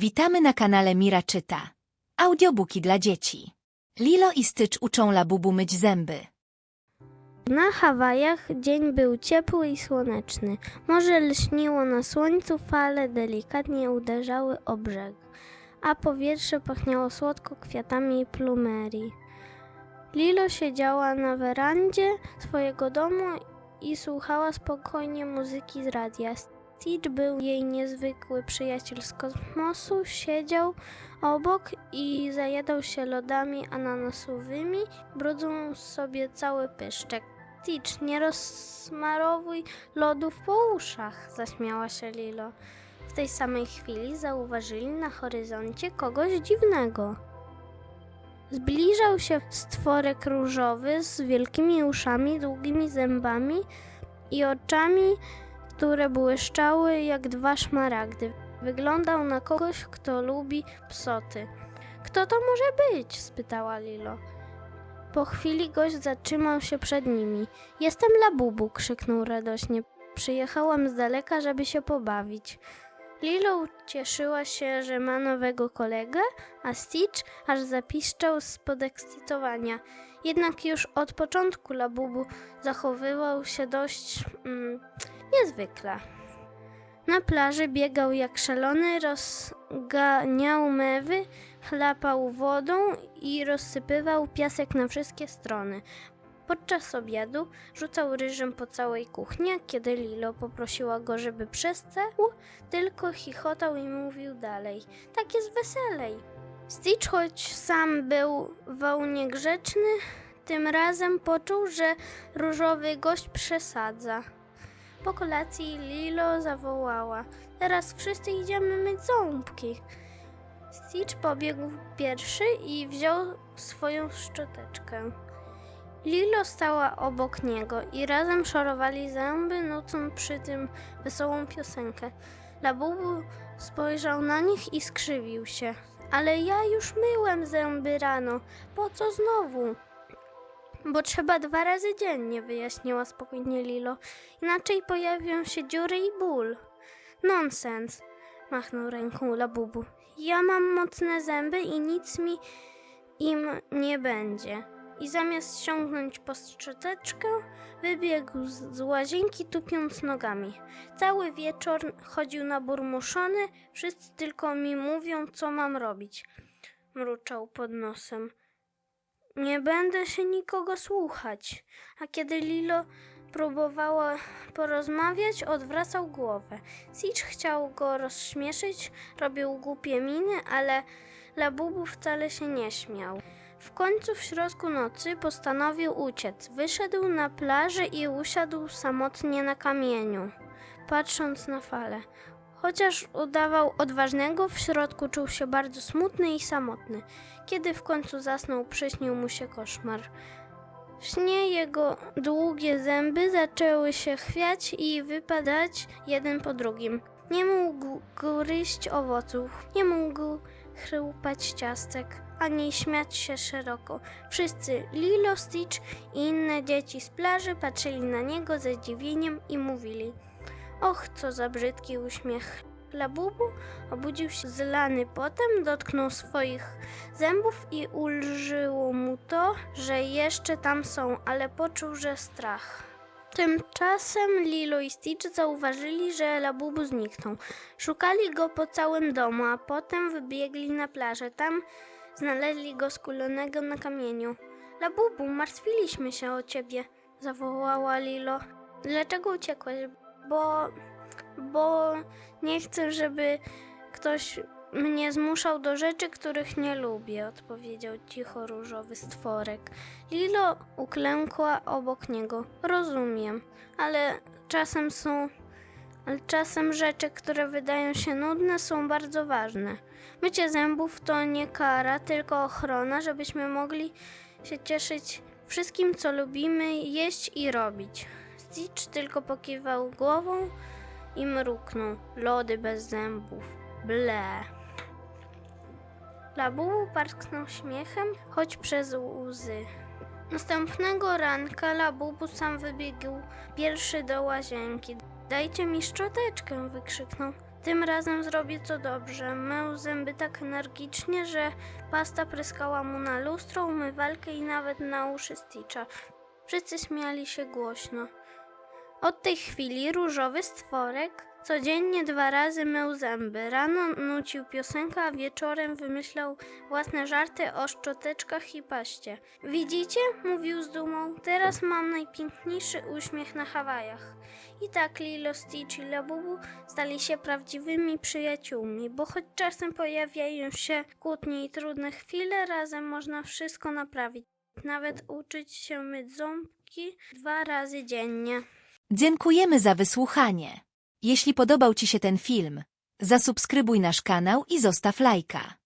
Witamy na kanale Mira Czyta. Audiobooki dla dzieci. Lilo i Stycz uczą Labubu myć zęby. Na Hawajach dzień był ciepły i słoneczny. Morze lśniło na słońcu, fale delikatnie uderzały o brzeg, a powietrze pachniało słodko kwiatami i plumerii. Lilo siedziała na werandzie swojego domu i słuchała spokojnie muzyki z radia. Stitch był jej niezwykły przyjaciel z kosmosu, siedział obok i zajadał się lodami ananasowymi, brudząc sobie cały pyszczek. Stitch, nie rozsmarowuj lodów po uszach, zaśmiała się Lilo. W tej samej chwili zauważyli na horyzoncie kogoś dziwnego. Zbliżał się stworek różowy z wielkimi uszami, długimi zębami i oczami, które błyszczały jak dwa szmaragdy. Wyglądał na kogoś, kto lubi psoty. Kto to może być? spytała Lilo. Po chwili gość zatrzymał się przed nimi. Jestem Labubu, krzyknął radośnie. Przyjechałam z daleka, żeby się pobawić. Lilo ucieszyła się, że ma nowego kolegę, a Stitch aż zapiszczał z podekscytowania. Jednak już od początku Labubu zachowywał się dość mm, niezwykle. Na plaży biegał jak szalony, rozganiał mewy, chlapał wodą i rozsypywał piasek na wszystkie strony. Podczas obiadu rzucał ryżem po całej kuchni, kiedy Lilo poprosiła go, żeby przestał, tylko chichotał i mówił dalej. Tak jest weselej. Stitch, choć sam był wał niegrzeczny, tym razem poczuł, że różowy gość przesadza. Po kolacji Lilo zawołała: Teraz wszyscy idziemy myć ząbki. Stitch pobiegł pierwszy i wziął swoją szczoteczkę. Lilo stała obok niego i razem szorowali zęby, nucąc przy tym wesołą piosenkę. Labubu spojrzał na nich i skrzywił się. Ale ja już myłem zęby rano. Po co znowu? Bo trzeba dwa razy dziennie, wyjaśniła spokojnie Lilo. Inaczej pojawią się dziury i ból. Nonsens, machnął ręką Labubu. Ja mam mocne zęby i nic mi im nie będzie. I zamiast sięgnąć po szczoteczkę, wybiegł z z łazienki tupiąc nogami. Cały wieczór chodził na burmuszony, wszyscy tylko mi mówią, co mam robić. Mruczał pod nosem. Nie będę się nikogo słuchać. A kiedy Lilo próbowała porozmawiać, odwracał głowę. Stitch chciał go rozśmieszyć, robił głupie miny, ale Labubu wcale się nie śmiał. W końcu w środku nocy postanowił uciec. Wyszedł na plażę i usiadł samotnie na kamieniu, patrząc na fale. Chociaż udawał odważnego, w środku czuł się bardzo smutny i samotny. Kiedy w końcu zasnął, przyśnił mu się koszmar. W śnie jego długie zęby zaczęły się chwiać i wypadać jeden po drugim. Nie mógł gryźć owoców, nie mógł chrupać ciastek, ani śmiać się szeroko. Wszyscy, Lilo, Stitch i inne dzieci z plaży patrzyli na niego ze zdziwieniem i mówili Och, co za brzydki uśmiech. Labubu obudził się zlany potem, dotknął swoich zębów i ulżyło mu to, że jeszcze tam są, ale poczuł, że strach. Tymczasem Lilo i Stitch zauważyli, że Labubu zniknął. Szukali go po całym domu, a potem wybiegli na plażę. Tam znaleźli go skulonego na kamieniu. Labubu, martwiliśmy się o ciebie, zawołała Lilo. Dlaczego uciekłeś? Bo... bo nie chcę, żeby ktoś mnie zmuszał do rzeczy, których nie lubię, odpowiedział cicho różowy stworek. Lilo uklękła obok niego. Rozumiem, ale czasem są. Ale czasem rzeczy, które wydają się nudne, są bardzo ważne. Mycie zębów to nie kara, tylko ochrona, żebyśmy mogli się cieszyć wszystkim, co lubimy jeść i robić. Stitch tylko pokiwał głową i mruknął. Lody bez zębów. Ble. Labubu parsknął śmiechem, choć przez łzy. Następnego ranka Labubu sam wybiegł pierwszy do łazienki. Dajcie mi szczoteczkę, wykrzyknął. Tym razem zrobię to dobrze. Mył zęby tak energicznie, że pasta pryskała mu na lustro, umywalkę i nawet na uszy Stitcha. Wszyscy śmiali się głośno. Od tej chwili różowy stworek codziennie dwa razy mył zęby. Rano nucił piosenkę, a wieczorem wymyślał własne żarty o szczoteczkach i paście. Widzicie? mówił z dumą. Teraz mam najpiękniejszy uśmiech na Hawajach. I tak Lilo, Stitch i Labubu stali się prawdziwymi przyjaciółmi, bo choć czasem pojawiają się kłótnie i trudne chwile, razem można wszystko naprawić. Nawet uczyć się myć ząbki dwa razy dziennie. Dziękujemy za wysłuchanie. Jeśli podobał Ci się ten film, zasubskrybuj nasz kanał i zostaw lajka.